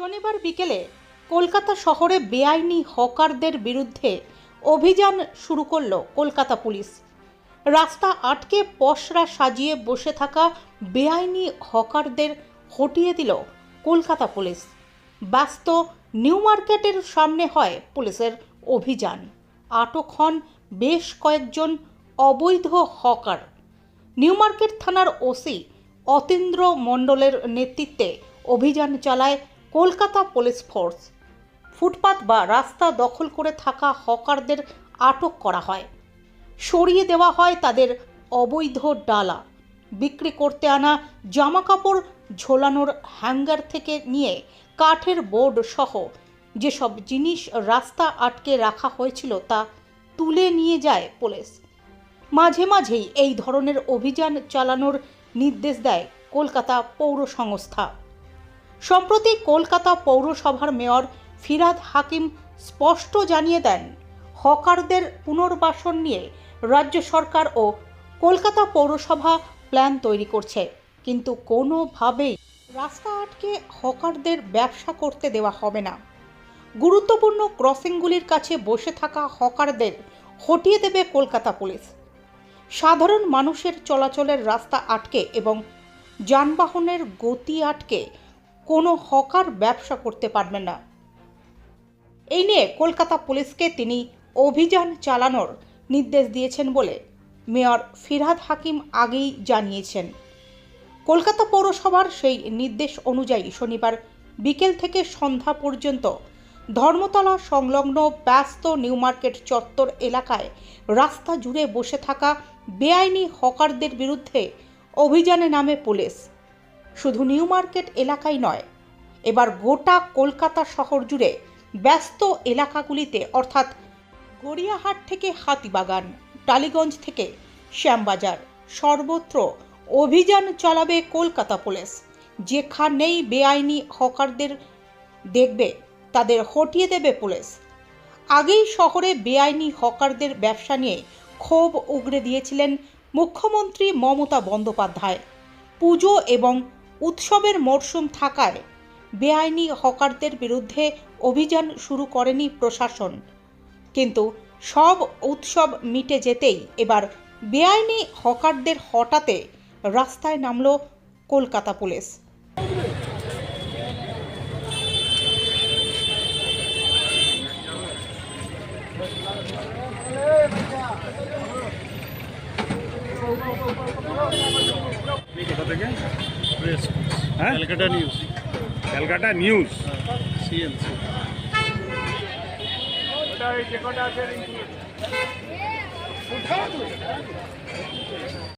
শনিবার বিকেলে কলকাতা শহরে বেআইনি হকারদের বিরুদ্ধে অভিযান শুরু করল কলকাতা পুলিশ। রাস্তা আটকে পশরা সাজিয়ে বসে থাকা বেআইনি হকারদের হটিয়ে দিল কলকাতা পুলিশ। ব্যস্ত নিউ মার্কেটের সামনে হয় পুলিশের অভিযান। আটক হন বেশ কয়েকজন অবৈধ হকার। নিউ মার্কেট থানার ওসি অতীন্দ্র মণ্ডলের নেতৃত্বে অভিযান চালায় কলকাতা পুলিশ ফোর্স ফুটপাত বা রাস্তা দখল করে থাকা হকারদের আটক করা হয়। সরিয়ে দেওয়া হয় তাদের অবৈধ ডালা। বিক্রি করতে আনা জামাকাপড় ঝোলানোর হ্যাঙ্গার থেকে নিয়ে কাঠের বোর্ড সহ যেসব জিনিস রাস্তা আটকে রাখা হয়েছিল তা তুলে নিয়ে যায় পুলিশ। মাঝে মাঝেই এই ধরনের অভিযান চালানোর নির্দেশ দেয় কলকাতা পৌর সংস্থা। সম্প্রতি কলকাতা পৌরসভার মেয়র ফিরাদ হাকিম স্পষ্ট জানিয়ে দেন, হকারদের পুনর্বাসন নিয়ে রাজ্য সরকার ও কলকাতা পৌরসভা প্ল্যান তৈরি করছে, কিন্তু কোনোভাবেই রাস্তা আটকে হকারদের ব্যবসা করতে দেওয়া হবে না। গুরুত্বপূর্ণ ক্রসিংগুলির কাছে বসে থাকা হকারদের হটিয়ে দেবে কলকাতা পুলিশ। সাধারণ মানুষের চলাচলের রাস্তা আটকে এবং যানবাহনের গতি আটকে কোনো হকার ব্যবসা করতে পারবে না। এই নিয়ে কলকাতা পুলিশকে তিনি অভিযান চালানোর নির্দেশ দিয়েছেন বলে মেয়র ফিরহাদ হাকিম আগেই জানিয়েছেন। কলকাতা পৌরসভার সেই নির্দেশ অনুযায়ী শনিবার বিকেল থেকে সন্ধ্যা পর্যন্ত ধর্মতলা সংলগ্ন ব্যস্ত নিউ মার্কেট চত্বর এলাকায় রাস্তা জুড়ে বসে থাকা বেআইনি হকারদের বিরুদ্ধে অভিযানে নামে পুলিশ। শুধু নিউ মার্কেট এলাকায় নয়, এবার গোটা কলকাতা শহর জুড়ে ব্যস্ত এলাকাগুলিতে, অর্থাৎ গড়িয়াহাট থেকে হাতিবাগান, টালিগঞ্জ থেকে শ্যামবাজার, সর্বত্র অভিযান চালাবে কলকাতা পুলিশ। যেখানেই বেআইনি হকারদের দেখবে, তাদের হটিয়ে দেবে পুলিশ। আগেই শহরে বেআইনি হকারদের ব্যবসা নিয়ে ক্ষোভ উগরে দিয়েছিলেন মুখ্যমন্ত্রী মমতা বন্দ্যোপাধ্যায়। পুজো এবং উৎসবের মরশুম থাকায় বেআইনি হকারদের বিরুদ্ধে অভিযান শুরু করেনি প্রশাসন। কিন্তু সব উৎসব মিটে যেতেই এবার বেআইনি হকারদের হটাতে রাস্তায় নামল Kolkata police. প্রেস হ্যাঁ Calcutta news Calcutta news CNC